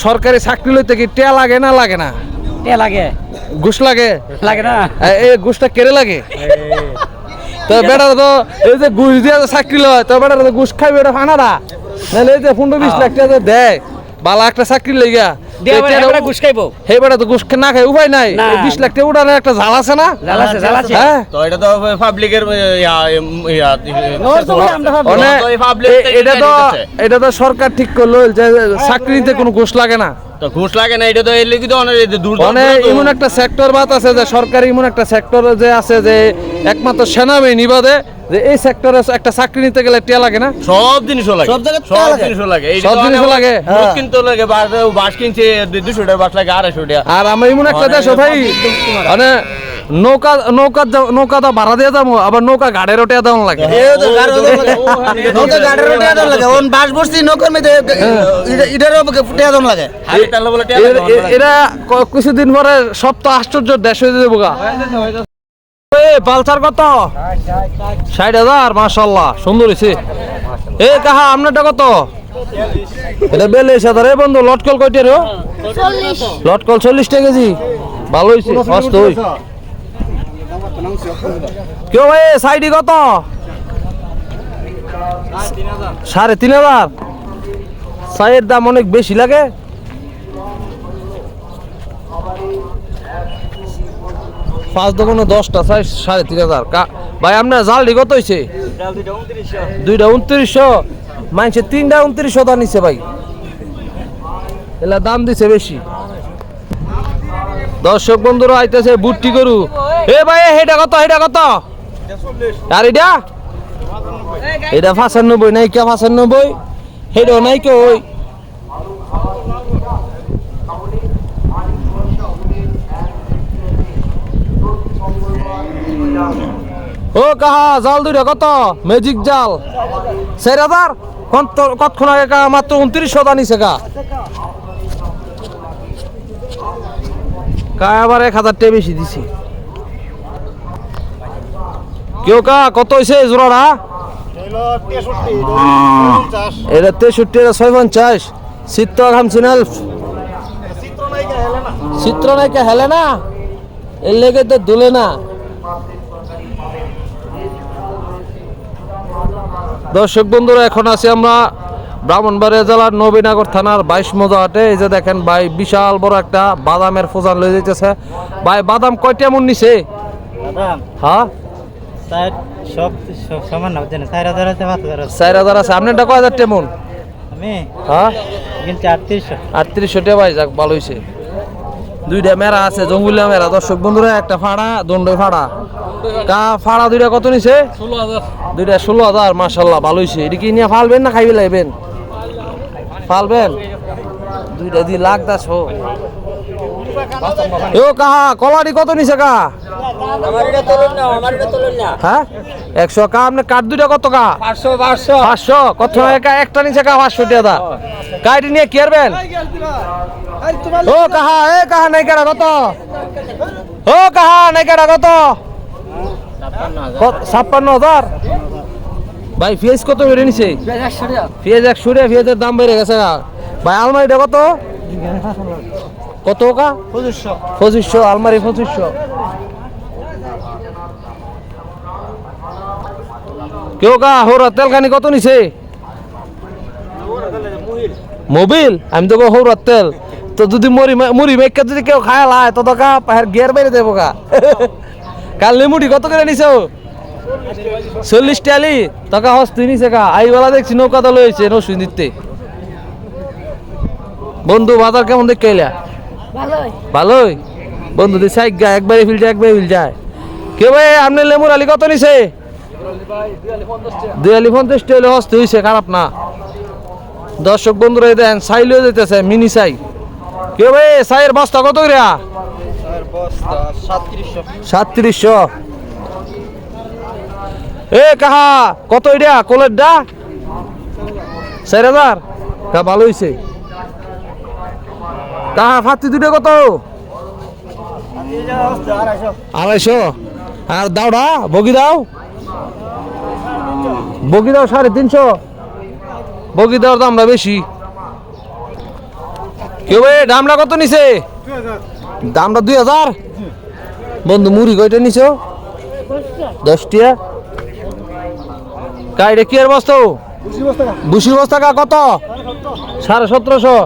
সরকারি চাকরি লইতে কি টেয়া লাগে না লাগে না? টেয়া লাগে। ঘুষ লাগে? লাগে না। এ- এই ঘুষটা কেড়ে লাগে? তো বেটা তো এই যে ঘুষ দিয়ে চাকরি লয় তো বেটা তো ঘুষ খাইবে এটা ফানারা? নাহলে এই যে পনেরো বিশ লাখ টাকা দেয় বালা একটা চাকরি লেগা দিয়ে আবার এবারে ঘুষ খাইবো। হে বেটা তো ঘুষ না খাই উপায় নাই। বিশ লাখ টাকা উঠানোর একটা জাল আছে না? জ্বালাছে জ্বালাছে তো এটা তো পাবলিকের এটা এটা সরকার ঠিক করল যে চাকরিতে কোনো ঘুষ লাগে না। তো ঘুষ লাগে না এটা তো এর লিখিত মানে এমন একটা সেক্টর বাত আছে যে সরকারি এমন একটা সেক্টর যে আছে যে একমাত্র সেনাবাহিনী বাদে যে এই সেক্টরে একটা চাকরি নিতে গেলে টিয়া লাগে না? সব জিনিসও লাগে। সব জায়গায় সব টাকা লাগে। জিনিসও লাগে। সব তো জিনিসও লাগে, হ্যাঁ। লাগে বাস কিনছে দুশো টাকা বাস লাগে আড়াইশো টাকা। আর আমরা এমন একটা দেশ ভাই মানে নৌকা নৌকা নৌকা দা ভাড়া দিয়ে যাব আবার নৌকা গাড়ির ওটা দেওয়া লাগে। তো গাড়ি নৌকা লাগে। ওন বাস বসছি নৌকার মধ্যে ইটারও ফুটে আদন লাগে। এর- কিছুদিন পরে সব তো আশ্চর্য দেশ হয়ে যাব পালসার কত? ষাট হাজার মাসাল্লাহ সুন্দর হয়েছে এ কাহা আপনারটা কত? এটা বেলেশ হাজার। এ বন্ধু লটকল কয়টা রে? লটকল চল্লিশ টাকা কেজি। ভালো হয়েছে মস্ত হই। কেউ ভাই সাইডি কত? সাড়ে তিন হাজার। দাম অনেক বেশি লাগে। পাঁচ দোকানে দশটা চাই সাড়ে তিন হাজার। ভাই, আপনার জালডি কত হয়েছে দুইটা উনত্রিশশো। মানছে তিনটা উনত্রিশশো দা নিচ্ছে ভাই। এলা দাম দিছে বেশি। দর্শক বন্ধুরা, আইতেছে বুট্টি গরু। এ ভাই হেটা কত হেটা কত? আর এটা? এটা পাঁচানব্বই নাই কে পাঁচানব্বই। হেটাও নাই কে ওই। ও কাহা জাল দুইটা কত? ম্যাজিক জাল। হাজার? কত- কতক্ষণ আগে কা মাত্র উনত্রিশশো দানিছে কা কা আবার এক হাজার টাকা বেশি দিছি? কেউ কা কত হয়েছে জোড়াটা? এটা তেষট্টি এটা ছয় পঞ্চাশ চিত্র খামছিনাল চিত্র নায়িকা হেলে না? এর লেগে তো দুলে না। দর্শক বন্ধুরা এখন আছি আমরা ব্রাহ্মণবাড়িয়া জেলার নবীনগর থানার বাইশ মজা হাটে এই যে দেখেন ভাই বিশাল বড় একটা বাদামের ফোজান লয়ে যেতেছে ভাই বাদাম কয়টা মন নিছে? হ্যাঁ? চার হাজার আছে কয় হাজার টেমন আমি? হ্যাঁ? আটত্রিশশো টাকা ভাই যাক ভালো হয়েছে দুইটা মেরা আছে জঙ্গুলিয়া মেরা। দর্শক বন্ধুরা একটা ফাড়া দণ্ডই ফাড়া। কা ফাড়া দুইটা কত নিছে? দুইটা ষোলো হাজার মার্শাল্লাহ ভালো হয়েছে এটা কি নিয়ে ফালবেন না খাইবে লাইবেন? ফালবেন? দুইটা দি লাখ দাস। ও কাহা কলারি কত নিছে কা হ্যাঁ? একশো কা আপনি কাঠ দুইটা কত কা পাঁচশো কত একা একটা নিচে কা পাঁচশো টাকা গাড়ি নিয়ে কি করবেন ও কাহা এ কাহা নাই কেডা কত? ও কাহা নাই কেডা কত ছাপ্পান্ন হাজার? ভাই পেঁয়াজ কত বেড়ে নিছে? পেঁয়াজ একশো টাকা পেঁয়াজের দাম বেড়ে গেছে না ভাই আলমারিটা কত? কত কা পঁচিশশো। পঁচিশশো আলমারি পঁচিশশো। কেউ কা হৌরা তেলখানি কত নিছে? মোবিল? আমি তো হৌরা তেল। তো যদি মরি মুড়ি মেকা যদি কেউ খায় লাই তো কা পাহের গিয়ার বেড়ে দেবো কা কাল লিমুটি কত করে নিছো চল্লিশ টালি। টাকা হস্তি নিছে কা আইবেলা দেখছি নৌকা তো লইছে নসুই দিতে বন্ধু বাজার কেমন দেখে এলা? ভালোই। বন্ধু দি সাইক গা একবারে ফিল যায় একবারে ফিল যায় কে ভাই আপনি লেমুর আলি কত নিছে? দুই আলি পঞ্চাশ টাইলে হস্তে হয়েছে খারাপ না। দর্শক বন্ধুরা এই দেন সাই লয়ে যেতেছে মিনি সাই। কে ভাই সাইয়ের বস্তা কত করে সাতত্রিশশো। এ কাহা কত এটা কোলের ডা চার হাজার? তা ভালো হয়েছে কাহা ফাতি দুটো কত? আড়াইশো। আর দাওডা বগি দাও। বগি দাও সাড়ে তিনশো। বগি দাওর দামটা বেশি। কেউ দামটা কত নিছে? দামটা দুই হাজার? বন্ধু মুড়ি কয়টা নিছো? দশটিয়া? কাইরে কি আর বস্তা? বুসি বস্তা কা কত? সাড়ে সতেরোশো।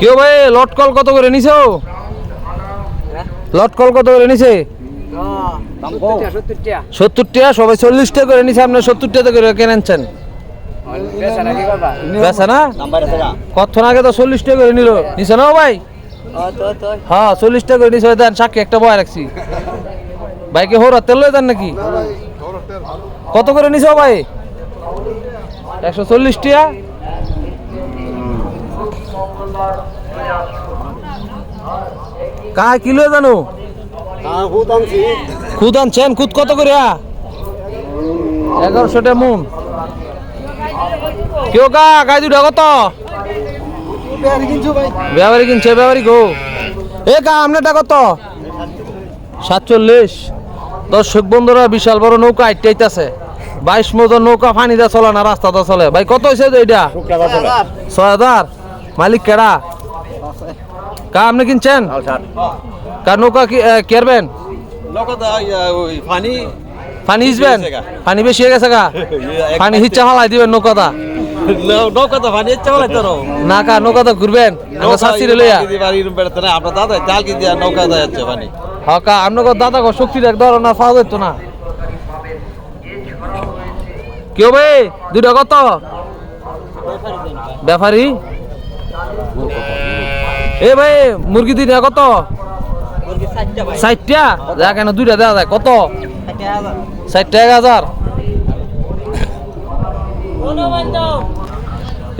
কেউ ভাই, লট কল কত করে নিছো? লট কল কত করে নিছে? সত্তর টাকা সবাই চল্লিশ টাকা করে নিছে আপনার সত্তর টাকা করে কেনেছেন বেচা না? কতক্ষণ আগে তো চল্লিশ টাকা করে নিল? নিছে না ভাই? হ্যাঁ চল্লিশ টাকা করে নিছে দেন সাক্ষী একটা বয় রাখছি। বাইকে হোর তেল লয়ে দেন নাকি? কত করে নিছো ভাই? একশো চল্লিশ কাহা কিলো জানো? খুদ আনছেন? খুদ কত করে এগারোশো টাকা মন কেউ কা গাই দুটা কত ব্যবহারিক কিনছে ব্যবহারিক গো এ কা আপনারটা কত? সাতচল্লিশ। দর্শক বন্ধুরা বিশাল বড় নৌকা আইটাইতেছে বাইশ মতো নৌকা ফানি দা চলে না রাস্তাতে চলে। ভাই কত হয়েছে যে এটা ছয় হাজার। মালিক কেডা? কা আপনি কিনছেন? কার নৌকা কেরবেন? পানি হিচবেন পানি বেশি হয়ে গেছে গা? পানি হিচ্ছা ফালাই দিবেন নৌকাটা? না কা ঘুরবেন? আমরা শাস্তি লইয়া। আপনার দাদা চাল কি দিয়া নৌকা যাচ্ছে পানি হকা আপনাকে দাদা গো শক্তি দেখ ধরো না পাওয়া যেত না। কেউ ভাই দুটা কত? ব্যাপারি? এ ভাই মুরগি দুইটা কত? ষাটটা? যা কেন দুইটা দেওয়া যায় কত? ষাট টাকা এক হাজার।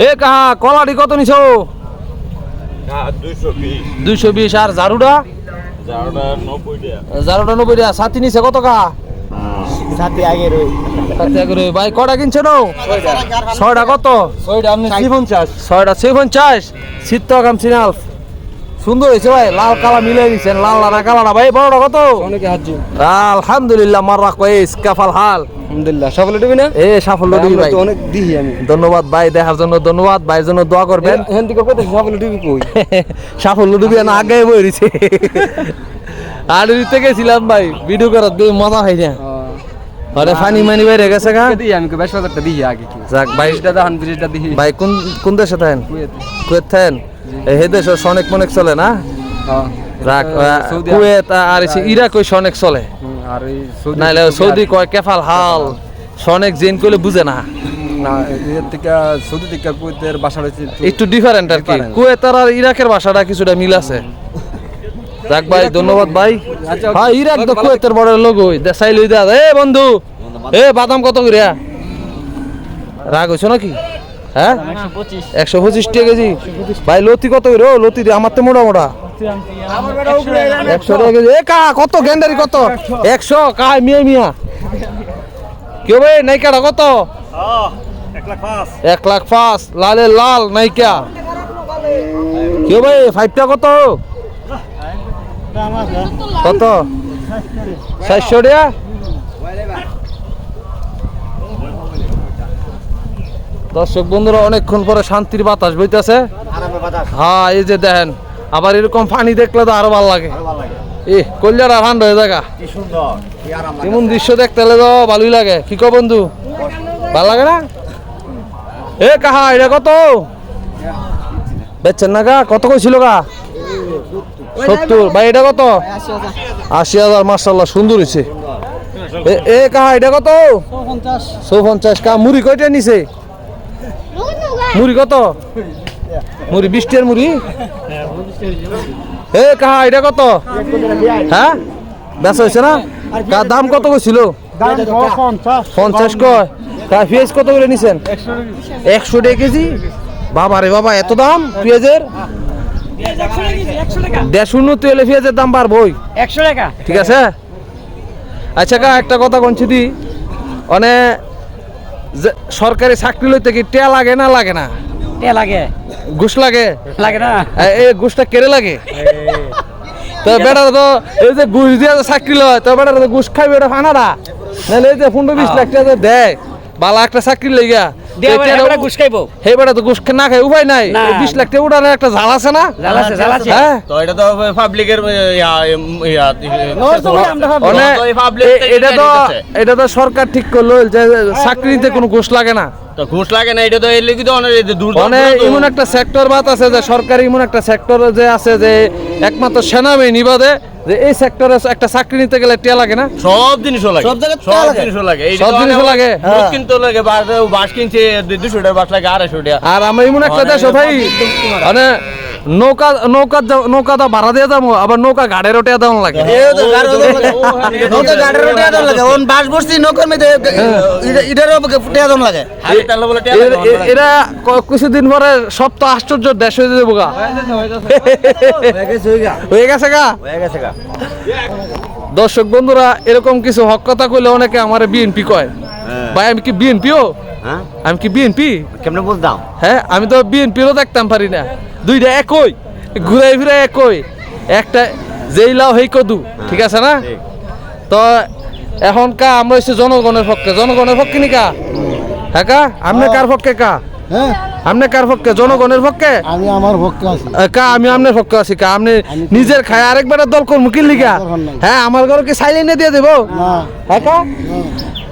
এ কাহা কলাটি কত নিছো? দুইশো বিশ। আর ঝাড়ুটা? ঝাড়ুটা নব্বই টাকা। সাথী নিছে কত কা সাথে আগে রই সাথী করে ভাই কটা কিনছে নো ছয়টা কত? ছয়টা ছয় পঞ্চাশ শীত কাম সুন্দর হয়েছে ভাই লাল কালা মিলে দিচ্ছেন লাল না কালা না ভাই বড়টা কত? আলহামদুলিল্লাহ কয়েস কাফাল হাল। আলহামদুলিল্লাহ সফল দিবি না? এ সাফল্য দিবি ভাই। অনেক দিহি আমি। ধন্যবাদ ভাই দেখার জন্য ধন্যবাদ ভাইয়ের জন্য দোয়া করবেন। থেকে কত দিবি কই? সাফল্য দিবি না আগে বই আর দিতে গেছিলাম ভাই ভিডিও করার মজা হয় না আরে ফানি মানি বাইরে গেছে গা। দিহি আমি বেশ হাজারটা দিহি আগে। কি যাক ভাই। বিশটা দাহান বিশটা দিহি ভাই কোন কোন দেশে থাকেন? কুয়েত। থাকেন? এই হে দেশে সনেক মনেক চলে না? হ্যাঁ। রাখ কুয়েত আর ইরাক ওই সনেক চলে। আর সৌদি নাইলে সৌদি কয় কেফাল হাল। সনেক জেন কইলে বুঝে না। সৌদি থেকে কুয়েতের বাসা একটু ডিফারেন্ট আর কি. কুয়েত আর ইরাকের ভাষাটা কিছুটা মিল আছে। যাক ভাই ধন্যবাদ ভাই। হ্যাঁ ইরাক তো কুয়েতের বড় লোক ওই দেশাই লই দা এ বন্ধু এ বাদাম কত করে? রাগ হইছো নাকি? হ্যাঁ? একশো পঁচিশ টাকা কেজি। ভাই লতি কত করে? ও লতি আমার তো মোটা মোটা। একশো টাকা কেজি। এ কা কত? গেন্ডারি কত? একশো? কা মিয়া মিয়া। কেউ ভাই নাইকাটা কত? এক লাখ পাঁচ। লাল নাইকা। কেউ ভাই ফাইভটা কত? কত? চারশো টাকা? দর্শক বন্ধুরা অনেকক্ষণ পরে শান্তির বাতাস বইতেছে। হ্যাঁ এই যে দেখেন আবার এরকম পানি দেখলে তো আরও ভালো লাগে। এ কল্যাণা ঠান্ডা হয়ে এমন দৃশ্য দেখতে হলে তো ভালোই লাগে। কি কো বন্ধু? ভালো লাগে না? এ কাহা এটা কত? বেচছেন না গা? কত কইছিল গা? সত্তর। ভাই এটা কত? আশি হাজার মার্শাল্লাহ সুন্দর হয়েছে এ- কাহা এটা কত? চৌপঞ্চাশ। কা মুড়ি কয়টা নিছে? মুড়ি কত? মুড়ি বিশটের মুড়ি? এ কাহা এটা কত? হ্যাঁ? বেচা হয়েছে না? কা দাম কত কইছিল? পঞ্চাশ। কয়? পেঁয়াজ কত করে নিছেন? একশো। টাকা কেজি? বাবা রে বাবা এত দাম? পেঁয়াজের? দেড়শো উন্নতি পেঁয়াজের দাম বাড়বই একশো টাকা। ঠিক আছে? আচ্ছা কা একটা কথা কনছি দি। মানে সরকারি চাকরি লইতে কি টেয়া লাগে না লাগে না? লাগে। ঘুষ লাগে? লাগে না। এ- এই ঘুষটা কেড়ে লাগে? তো বেটা তো এই যে ঘুষ দিয়ে চাকরি লয় তো বেটা তো ঘুষ খাইবে এটা ফানারা নাহলে এই যে পনেরো বিশ লাখ টাকা দেয় বালা একটা চাকরি লেগা তো এটা- ঘুষ তো না খাই উপায় নাই। বিশ লাখ টাকা উঠানোর একটা ঝাল আছে না? জ্বালাছে জ্বালাছে তো এটা তো পাবলিকের তো এই public এ- থেকে এটা তো এটা তো সরকার ঠিক করল যে চাকরি নিতে কোনো ঘুষ লাগে না। তো ঘুষ লাগে না এটা তো এর লিখিত অনেক মানে এমন একটা সেক্টর বাত আছে যে সরকারি এমন একটা সেক্টর যে আছে যে একমাত্র সেনাবাহিনী বাদে যে এই সেক্টরে একটা চাকরি নিতে গেলে টিয়া লাগে না? সব জিনিসও লাগে। সব জায়গায় সব লাগে। জিনিসও লাগে। এই সব জিনিসও লাগে? দুধ কিনতে লাগে বাস বাস কিনছে দুশো টাকা বাস লাগে আড়াইশো টাকা। আর আমরা এমন একটা দেশ ভাই মানে নৌকা নৌকা নৌকা তো ভাড়া দিয়ে যাব আবার নৌকা গাড়ের ওটা দেওয়া লাগে। নৌকা গাড়ির ওটা ওন বাস বসছি নৌকার মধ্যে টিয়া এরা কিছুদিন পরে সব তো আশ্চর্য দেশ হয়ে যাব গা। হয়ে গেছে। গা? দর্শক বন্ধুরা এরকম কিছু হক কথা কইলে অনেকে আমার বিএনপি কয়। ভাই আমি কি বিএনপিও হ্যাঁ। আমি কি বিএনপি কেমনে বুঝতাম? হ্যাঁ আমি তো বিএনপিরও দেখতাম পারি না। দুইটা একই ঘুরাই ফিরে একই। একটা যেই লাও হেই কদু ঠিক আছে না? তো এখন কা আমরা হচ্ছে জনগণের পক্ষে। জনগণের পক্ষে নি কা? হ্যাঁ কা? আপনি কার পক্ষে কা? হ্যাঁ? আপনি কার পক্ষে? জনগণের পক্ষে? আমি আমার ভক্ত আছি। কা আমি আপনার পক্ষে আছি কা আপনি নিজের খায় আরেকবার দল করব কি নাই। হ্যাঁ আমার ঘরে কি সাইলেন্টে দিয়ে দেবো? না। হ্যাঁ কা?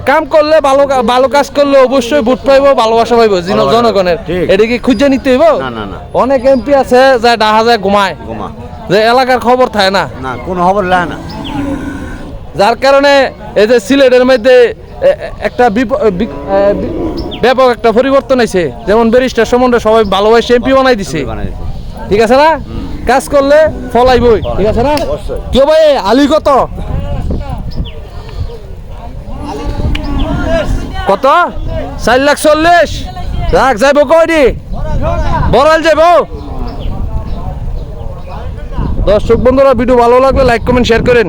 কাম করলে ভালো ভালো কাজ করলে অবশ্যই ভোট পাইবো ভালোবাসা পাইবো। জনগণের। এটা কি খুঁজে নিতে হইব? না, না, না। অনেক এমপি আছে যা ডাহা যায় ঘুমায়। যে এলাকার খবর থাকে না। না কোনো খবর লাগে না। যার কারণে এই যে সিলেটের মধ্যে একটা ব্যাপক একটা পরিবর্তন হয়েছে যেমন ব্যারিস্টার সম্বন্ধে সবাই ভালোবাসে এমপি বানাই দিছে। ঠিক আছে না? কাজ করলে ফলাইবই ঠিক আছে না? কেউ ভাই আলি কত? কত? চার লাখ চল্লিশ। রাখ যাইব কই দি বরাল যাইব? দর্শক বন্ধুরা ভিডিও ভালো লাগলে লাইক কমেন্ট শেয়ার করেন।